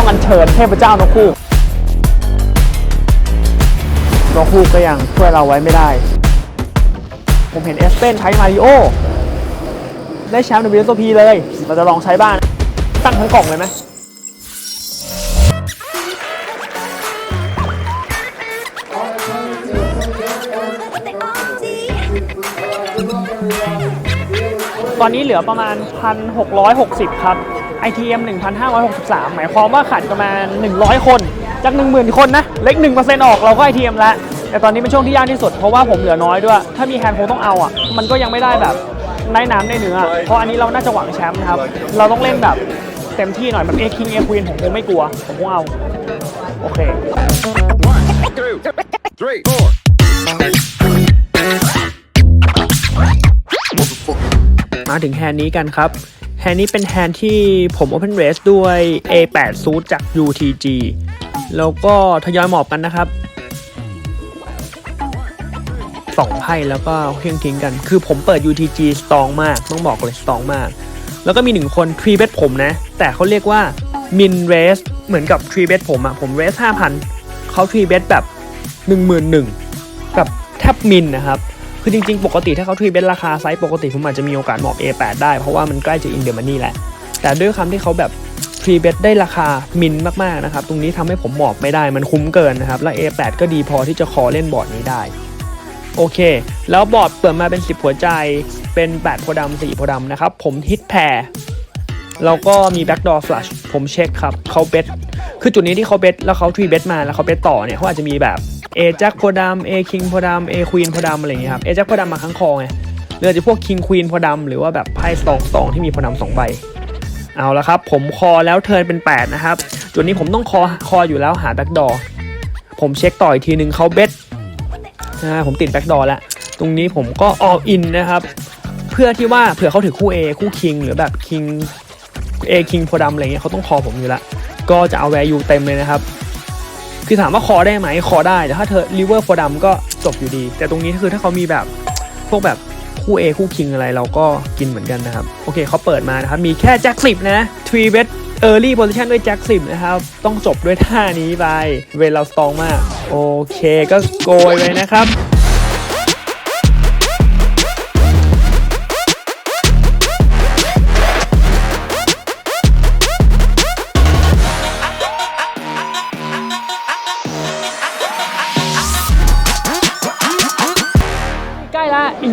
ต้องอัญเชิญเทพเจ้านกคู่นกคู่ก็ยังช่วยเราไว้ไม่ได้ ผมเห็นเอสเปนใช้มาริโอได้แชมป์ WSOP เลย เราจะลองใช้บ้างตั้งทั้งกล่องเลยไหมตอนนี้เหลือประมาณ 1,660 ครับ ITM 1,563 หมายความว่าขาดประมาณ 100 คน จาก 10,000 คนนะ เล็ก 1%ออกเราก็ ITM แล้ว แต่ตอนนี้เป็นช่วงที่ยากที่สุด เพราะว่าผมเหลือน้อยด้วย ถ้ามีแฮนด์คงต้องเอาอะ มันก็ยังไม่ได้แบบได้น้ำได้เนื้อ เพราะอันนี้เราน่าจะหวังแชมป์นะครับ เราต้องเล่นแบบเต็มที่หน่อยแบบเอคิงเอควีนผมคงไม่กลัว ผมคงเอา โอเค One, two, three, four. มาถึงแฮนด์นี้กันครับ แฮนด์นี้เป็นแฮนด์ที่ผม Open Race ด้วย A8 Suit จาก UTG แล้วก็ทยอยหมอบกันนะครับสองไพ่แล้วก็เที่ยงทิ้งกัน คือผมเปิด UTG สตองมาก ต้องบอกเลยสตองมาก แล้วก็มีหนึ่งคนทรีเบ t ผมนะ แต่เขาเรียกว่ามินเรสเหมือนกับทรีเบ t ผมอะผมเรส5,000เขาทรีเบ t แบบ11,000แบบแทบมินนะครับ คือจริงๆ ปกติถ้าเขาทรีเบนราคาไซส์ปกติผมอาจจะมีโอกาสเหมอบ A8 ได้เพราะว่ามันใกล้จะอินเดอร์มันนี่แหละ แต่ด้วยคำที่เขาแบบทรีเบนได้ราคามินมากๆนะครับ ตรงนี้ทำให้ผมหมอบไม่ได้มันคุ้มเกินนะครับ และ A8 ก็ดีพอที่จะคอเล่นบอร์ดนี้ได้ โอเค แล้วบอร์ดเปิดมาเป็น 10 หัวใจเป็น 8 โพดำ4โพดำนะครับ ผมฮิตแพรแล้วก็มีแบ็กดอร์ฟลัชผมเช็คครับเขาเบสคือจุดนี้ที่เขาเบสแล้วเขาทรีเบสมาแล้วเขาเบสต่อเนี่ยเขาอาจจะมีแบบ เอแจ็คโพดำเอคิงโพดำเอควีนโพดำอะไรอย่างเงี้ยครับเอแจ็คโพดำมาข้างคอไงหรืออาจะพวกคิงควีนโพดำหรือว่าแบบไพ่สองสองที่มีโพดำสองใบเอาละครับ ผมคอแล้วเทิร์นเป็น 8 นะครับ จุดนี้ผมต้องคอคออยู่แล้วหาแบ็กดอผมเช็คต่ออีกทีหนึ่งเขาเบสนะผมติดแบ็กดอแล้ว ตรงนี้ผมก็ออ l อินนะครับ เพื่อที่ว่าเผื่อเขาถือคู่ A คู่คิงหรือแบบคิงเอคิงโพดำอะไรเงี้ยเขาต้องคอผมอยู่ละก็จะเอาแวร์ยูเต็มเลยนะครับ คือถามว่าคอได้ไหมคอได้ แต่ถ้าเธอริเวอร์โพดำก็จบอยู่ดี แต่ตรงนี้คือถ้าเขามีแบบพวกแบบคู่ A คู่คิงอะไรเราก็กินเหมือนกันนะครับ โอเคเขาเปิดมานะครับ มีแค่แจ็คสิบนะทรีเวทเออร์ลี่โพซิชันด้วยแจ็คสิบนะครับ ต้องจบด้วยท่านี้ไป เวลาสตองมาก โอเคก็โกยไปนะครับ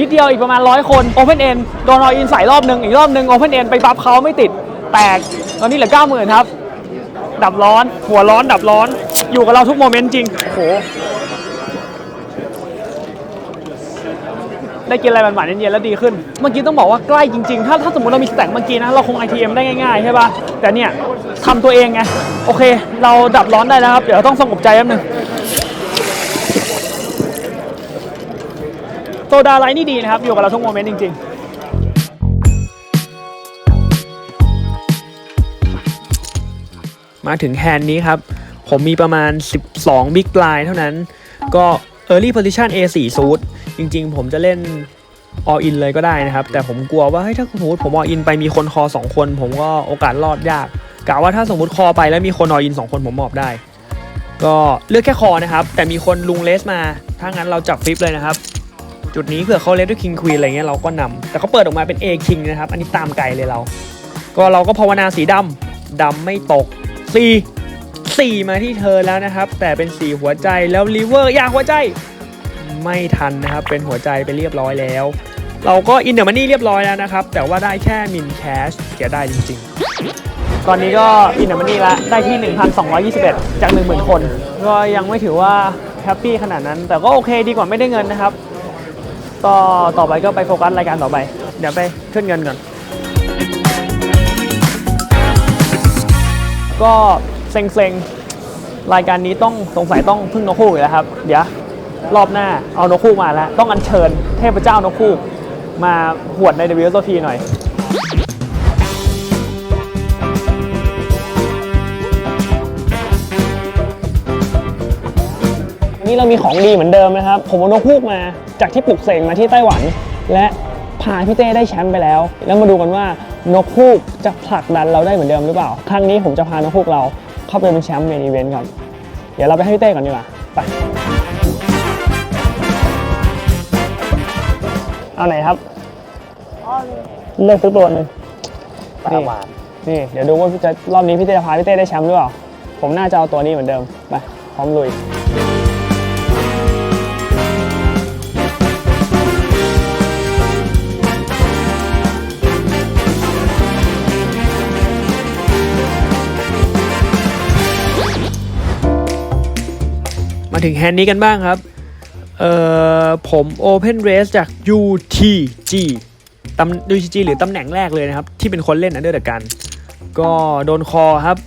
นิดเดียวอีกประมาณร้อยคน Open End โดนออินใส่รอบหนึ่งอีกรอบหนึ่ง Open End ไปบัฟเขาไม่ติดแตกตอนนี้เหลือ90,000ครับ ดับร้อน หัวร้อนดับร้อน อยู่กับเราทุกโมเมนต์จริงโหได้กินอะไรหวานๆเย็นๆแล้วดีขึ้น เมื่อกี้ต้องบอกว่าใกล้จริงๆ ถ้าถ้าสมมติเรามีสแต็กเมื่อกี้นะ เราคง ITM ได้ง่ายๆ ใช่ป่ะ แต่เนี่ยทำตัวเองไง โอเค เราดับร้อนได้แล้วครับ เดี๋ยวต้องสงบใจแป๊บนึง โซดาไลท์นี่ดีนะครับ อยู่กับเราทุกโมเมนต์จริง ๆมาถึงแฮนด์นี้ครับ ผมมีประมาณ 12 Big Line เท่านั้น ก็ Early Position A4 Suit จริงๆ ผมจะเล่น All In เลยก็ได้นะครับ แต่ผมกลัวว่าเฮ้ยถ้าสมมติผม All In ไปมีคนคอ 2 คน ผมก็โอกาสรอดยากกะว่าถ้าสมมติคอไปแล้วมีคน All In 2 คนผมมอบได้ ก็เลือกแค่คอนะครับ แต่มีคนลุงเลสมา ถ้างั้นเราจับฟลิปเลยนะครับ จุดนี้เผื่อเขาเล่นด้วยคิงควีนอะไรเงี้ยเราก็นำแต่เขาเปิดออกมาเป็น A King นะครับ อันนี้ตามไกลเลยเรา ก็เราก็ภาวนาสีดำดำไม่ตก C 4มาที่เธอแล้วนะครับ แต่เป็น4หัวใจแล้วลิเวอร์อยากหัวใจ ไม่ทันนะครับ เป็นหัวใจไปเรียบร้อยแล้ว เราก็อินเดอร์มันนี่เรียบร้อยแล้วนะครับ แต่ว่าได้แค่มินแคชเสียได้จริง ๆ ตอนนี้ก็อินเดอร์มันนี่ละได้ที่ 1,221 จาก 10,000 คน ก็ยังไม่ถือว่าแฮปปี้ขนาดนั้น แต่ก็โอเคดีกว่าไม่ได้เงินนะครับ ก็ต่อไปก็ไปโฟกัสรายการต่อไป เดี๋ยวไปขึ้นเงินก่อน ก็เซ็งๆ รายการนี้ต้องสงสัยต้องพึ่งนกคู่อีกแล้วครับ เดี๋ยวรอบหน้าเอานกคู่มาแล้ว ต้องอัญเชิญเทพเจ้านกคู่มาหวดใน WSOP หน่อย นี่เรามีของดีเหมือนเดิมนะครับ ผมเอานกฮูกมาจากที่ปลุกเสกมาที่ไต้หวัน และพาพี่เต้ได้แชมป์ไปแล้ว แล้วมาดูกันว่านกฮูกจะผลักดันเราได้เหมือนเดิมหรือเปล่า ครั้งนี้ผมจะพานกฮูกเราเข้าไปเป็นแชมป์เมนอีเวนต์ครับ เดี๋ยวเราไปให้พี่เต้ก่อนดีกว่า ไป เอาไหนครับเลือกสักตัวหนึ่งนี่นี่เดี๋ยวดูว่าพี่จะรอบนี้พี่เต้จะพาพี่เต้ได้แชมป์หรือเปล่า ผมน่าจะเอาตัวนี้เหมือนเดิม ไป พร้อมลุย ถึงแฮนด์นี้กันบ้างครับ เอ่อผม Open Race จาก UTG ตำ UTG หรือตำแหน่งแรกเลยนะครับ ที่เป็นคนเล่นอันเดอร์เดกัน ก็โดนคอครับ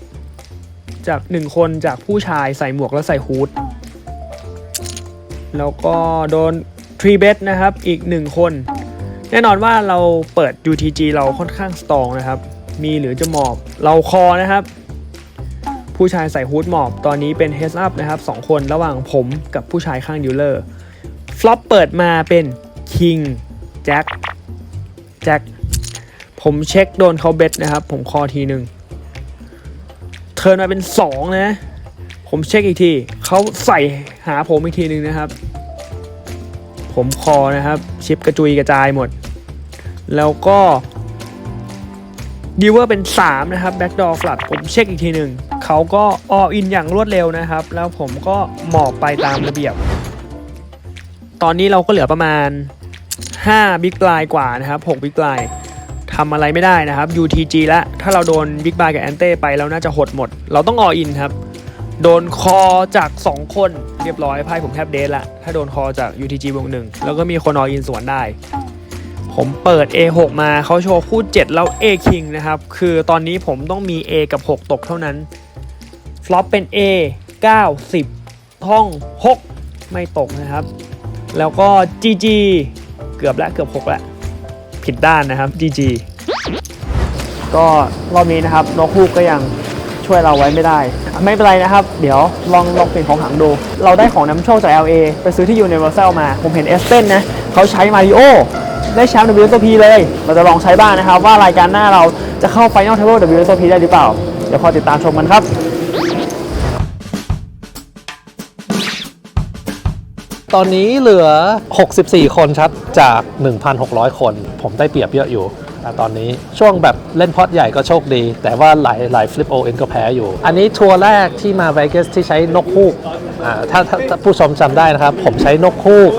จากหนึ่งคนจากผู้ชายใส่หมวกแล้วใส่ฮูดแล้วก็โดนทรีเบสนะครับ อีกหนึ่งคน แน่นอนว่าเราเปิด UTG เราค่อนข้างสตองนะครับ มีหรือจะหมอบเราคอนะครับ ผู้ชายใส่ฮูดหมอบตอนนี้เป็น Heads Up นะครับ2คนระหว่างผมกับผู้ชายข้างดิวเลอร์ฟลอปเปิดมาเป็น King แจ็คแจ็คผมเช็คโดนเขาเบ็ดนะครับ ผมคอทีหนึ่งเทิร์นมาเป็น 2 นะ ผมเช็คอีกที เขาใส่หาผมอีกทีหนึ่งนะครับ ผมคอนะครับ ชิปกระจุยกระจายหมด แล้วก็ดิวเวอร์เป็น 3 นะครับแบ็กดอร์ฟลัดผมเช็คอีกทีหนึ่ง เขาก็อออินอย่างรวดเร็วนะครับ แล้วผมก็หมอบไปตามระเบียบ ตอนนี้เราก็เหลือประมาณ 5 บิ๊ก l ลายกว่านะครับ6บิ๊ก l ลายทำอะไรไม่ได้นะครับ UTG แล้วถ้าเราโดนบิ๊ก l ลายกับแอนเต้ไปเราน่าจะหดหมด เราต้องอออินครับ โดนคอจาก 2 คนเรียบร้อยไพ่ผมแทบเดทละถ้าโดนคอจาก UTG วงหนึ่งแล้วก็มีคนอออินสวนได้ผมเปิด A6 มาเขาโชว์คู่ 7 แล้ว A King นะครับ คือตอนนี้ผมต้องมี A กับ 6 ตกเท่านั้น ลอปเป็น A 90 ท่อง 6 ไม่ตกนะครับ แล้วก็ GG เกือบแล้วเกือบ6แล้วผิดด้านนะครับ GG ก็รอบนี้นะครับนกฮูกก็ยังช่วยเราไว้ไม่ได้ ไม่เป็นไรนะครับ เดี๋ยวลองลองเปลี่ยนของหางดู เราได้ของน้ำโชคจาก LA ไปซื้อที่ Universal มา ผมเห็นเอสเ n นนะเขาใช้มาริโอได้แชมป์ WSOP เลย เราจะลองใช้บ้างนะครับ ว่ารายการหน้าเราจะเข้า Final Table WSOP ได้หรือเปล่า เดี๋ยวพอยติดตามชมกันครับ ตอนนี้เหลือ 64 คนครับจาก 1,600 คน ผมได้เปรียบเยอะอยู่แต่ตอนนี้ช่วงแบบเล่นพอดใหญ่ก็โชคดี แต่ว่าหลายหลายฟลิปโอเอ็นก็แพ้อยู่ อันนี้ทัวร์แรกที่มาเวเกสที่ใช้นกฮูกอ่าถ้าถ้าผู้ชมจำได้นะครับ ผมใช้นกฮูก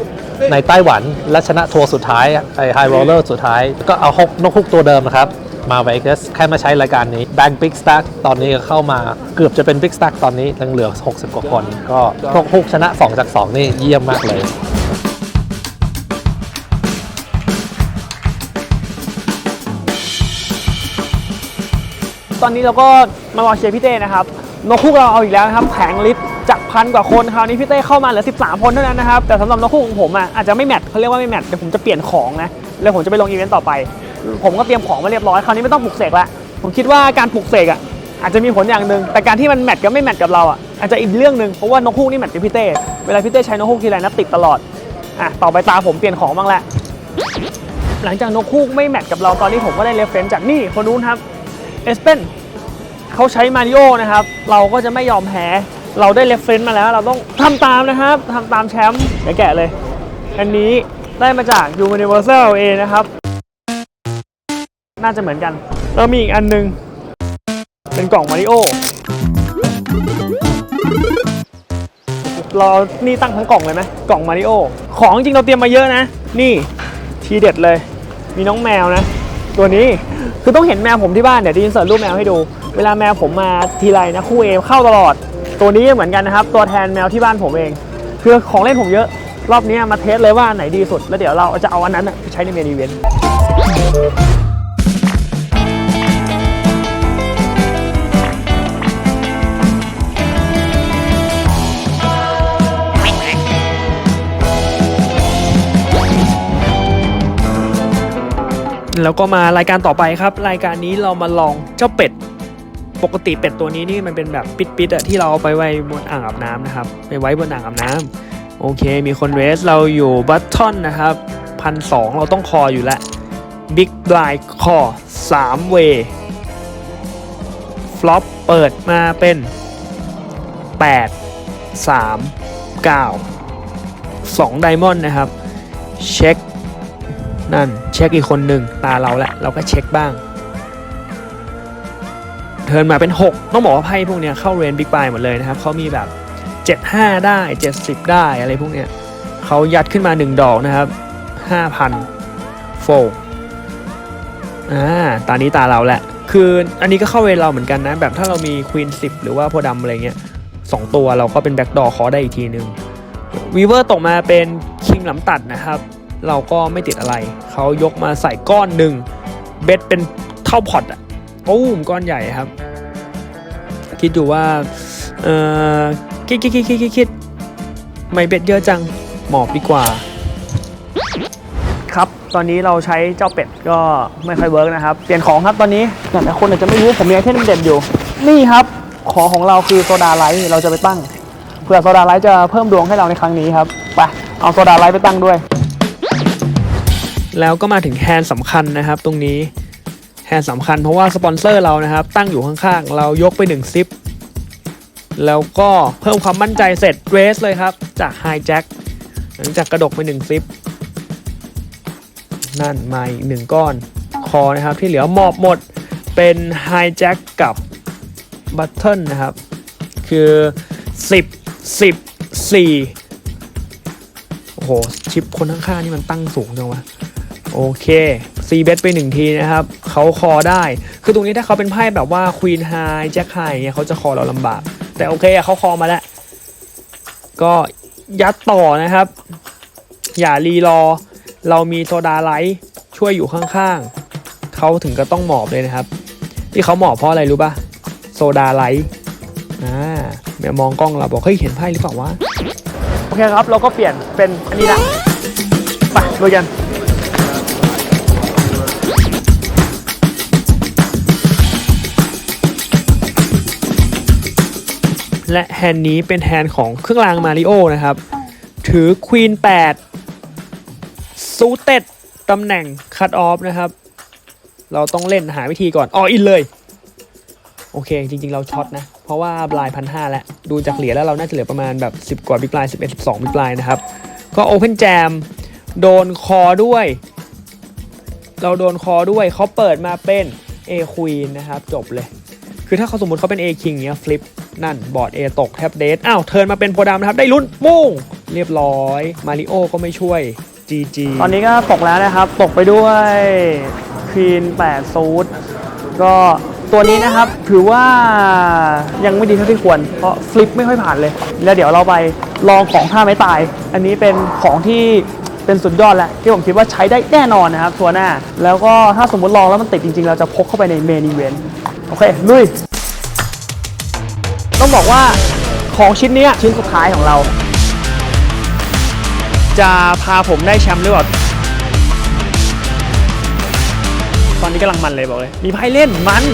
ในไต้หวัน และชนะทัวร์สุดท้ายไอไฮโรลเลอร์สุดท้าย ก็เอาฮกนกฮูกตัวเดิมนะครับ มาเวกัสแค่มาใช้รายการนี้ Bank Big Stack ตอนนี้ก็เข้ามาเกือบจะเป็น Big Stack ตอนนี้ยังเหลือ 60 กว่าคน ก็นกฮูกชนะ 2 จาก 2 นี่เยี่ยมมากเลยตอนนี้เราก็มารอเชียร์พี่เต้นะครับนกคู่เราเอาอีกแล้วนะครับแผงลิฟต์จากพันกว่าคนคราวนี้พี่เต้เข้ามาเหลือ 13 คนเท่านั้นนะครับ แต่สำหรับนกคู่ของผมอะอาจจะไม่แมทเขาเรียกว่าไม่แมทเดี๋ยวผมจะเปลี่ยนของนะ แล้วผมจะไปลงอีเวนต์ต่อไป ผมก็เตรียมของมาเรียบร้อยคราวนี้ไม่ต้องปลุกเสกละผมคิดว่าการปลุกเสกอะอาจจะมีผลอย่างหนึ่งแต่การที่มันแมทกับไม่แมทกับเราอะอาจจะอีกเรื่องหนึ่งเพราะว่านกคู่นี่แมทกับพี่เต้เวลาพี่เต้ใช้นกคู่ทีไรนะติดตลอดอะต่อไปตาผมเปลี่ยนของบ้างแหละหลังจากนกคู่ไม่แมทกับเราตอนนี้ผมก็ได้เรฟเฟนจากนี่คนนู้นครับเอสเปนเขาใช้มาริโอนะครับ เราก็จะไม่ยอมแพ้เราได้เรฟเฟนมาแล้ว เราต้องทำตามนะครับทำตามแชมป์เดี๋ยวแกะเลย อันนี้ได้มาจาก Universal A นะครับ น่าจะเหมือนกันแล้วมีอีกอันหนึง เป็นกล่องมาริโอเรานี่ตั้งทั้งกล่องเลยไหมกล่องมาริโอของจริงเราเตรียมมาเยอะนะ นี่ทีเด็ดเลย มีน้องแมวนะ ตัวนี้คือต้องเห็นแมวผมที่บ้านเดี๋ยวจะอินเสิร์ตรูปแมวให้ดู เวลาแมวผมมาทีไรนะคู่เอเข้าตลอด ตัวนี้เหมือนกันนะครับ ตัวแทนแมวที่บ้านผมเอง คือของเล่นผมเยอะ รอบนี้มาเทสเลยว่าไหนดีสุด แล้วเดี๋ยวเราจะเอาอันนั้นไปใช้ในเมนอีเวนต์ แล้วก็มารายการต่อไปครับ รายการนี้เรามาลองเจ้าเป็ด ปกติเป็ดตัวนี้นี่มันเป็นแบบปิดๆอะที่เราเอาไปไว้บนอ่างอาบน้ำนะครับ ไปไว้บนอ่างอาบน้ำโอเค มีคนเรสเราอยู่บัตทอนนะครับพันสองเราต้องคออยู่แล้วบิ๊กบลายคอ3เวฟลอปเปิดมาเป็น 8 3 9 2ไดมอนด์นะครับ เช็ค นั่นเช็คอีกคนหนึ่งตาเราแหละ เราก็เช็คบ้าง เทิร์นมาเป็น 6 ต้องบอกว่าไพ่พวกเนี้ยเข้าเรนบิ๊กไบหมดเลยนะครับเขามีแบบ 75 ได้ 70 ได้อะไรพวกเนี้ยเขายัดขึ้นมา 1 ดอกนะครับ 5,000โฟลอ่าตานี้ตาเราแหละ คืออันนี้ก็เข้าเรเราเหมือนกันนะ แบบถ้าเรามีควีน10 หรือว่าโพดำอะไรเงี้ยสองตัวเราก็เป็นแบ็กดอร์คอได้อีกทีนึงวีเวอร์ตกมาเป็นคิงหลำตัดนะครับ เราก็ไม่ติดอะไร เขายกมาใส่ก้อนหนึ่งเบ็ดเป็นเท่าพอตอะปุ้มก้อนใหญ่ครับ คิดอยู่ว่าเออคิดคิดคิดคิดคิดคิดไม่เบ็ดเยอะจังหมอบดีกว่า ครับตอนนี้เราใช้เจ้าเป็ดก็ไม่ค่อยเวิร์กนะครับ เปลี่ยนของครับตอนนี้แต่คนอาจจะไม่รู้ผมมีไอเทมเด็ดอยู่ นี่ครับของของเราคือโซดาไลท์เราจะไปตั้งเพื่อโซดาไลท์จะเพิ่มดวงให้เราในครั้งนี้ครับไปเอาโซดาไลท์ไปตั้งด้วย แล้วก็มาถึงแฮนด์สำคัญนะครับ ตรงนี้แฮนด์สำคัญเพราะว่าสปอนเซอร์เรานะครับ ตั้งอยู่ข้างๆ เรายกไป1ซิปแล้วก็เพิ่มความมั่นใจเสร็จเรสเลยครับ จากไฮแจ็คหลังจากกระดกไป1ซิปนั่นมาอีกหนึ่งก้อนคอนะครับ ที่เหลือมอบหมดเป็นไฮแจ็คกับบัตเทิลนะครับ คือ 10 10 4 โอ้โห ชิปคนข้างๆนี่มันตั้งสูงจังวะ โอเคซีเบสไปหนึ่งทีนะครับเขาคอได้ คือตรงนี้ถ้าเขาเป็นไพ่แบบว่าควีนไฮแจ็คไฮเนี่ยเขาจะคอเราลำบาก แต่โอเคอะเขาคอมาแล้ว ก็ยัดต่อนะครับ อย่ารีรอ เรามีโซดาไลท์ช่วยอยู่ข้างๆ เขาถึงก็ต้องหมอบเลยนะครับ ที่เขาหมอบเพราะอะไรรู้ป่ะ โซดาไลท์อ่าเดี๋ยวมองกล้องเราบอกเฮ้ยเห็นไพ่หรือเปล่าวะ โอเคครับ เราก็เปลี่ยนเป็นอันนี้ละไปลุยกัน และแฮนด์นี้เป็นแฮนด์ของเครื่องรางมาริโอนะครับ ถือควีน8ซูเต็ดตำแหน่งคัตออฟนะครับ เราต้องเล่นหาวิธีก่อนอออินเลย โอเค จริง ๆ เราช็อตนะ เพราะว่าบลายพันห้าแล้ว ดูจากเหรียญแล้วเราน่าจะเหลือประมาณแบบ 10 กว่าบิ๊กบลาย11 12บิ๊กบลายนะครับ ก็โอเพนแจมโดนคอด้วย เราโดนคอด้วยเขาเปิดมาเป็น A Queen นะครับ จบเลย คือถ้าเขาสมมติเขาเป็น A King เนี้ยฟลิปนั่นบอร์ด A ตกแท็บเดทอ้าวเทิร์นมาเป็นโพดามนะครับ ได้ลุ้นมุ้งเรียบร้อย มาริโอก็ไม่ช่วย GG ตอนนี้ก็ตกแล้วนะครับ ตกไปด้วยควีน8ซูดก็ตัวนี้นะครับถือว่ายังไม่ดีเท่าที่ควร เพราะฟลิปไม่ค่อยผ่านเลย แล้วเดี๋ยวเราไปลองของท่าไม้ตาย อันนี้เป็นของที่เป็นสุดยอดแล้ว ที่ผมคิดว่าใช้ได้แน่นอนนะครับตัวหน้า แล้วก็ถ้าสมมติลองแล้วมันติดจริงๆ เราจะพกเข้าไปในเมนอีเวนต์ โอเค ลุย ต้องบอกว่าของชิ้นนี้ชิ้นสุดท้ายของเรา จะพาผมได้แชมป์หรือเปล่าตอนนี้กำลังมันเลยบอกเลย มีไพ่เล่นมัน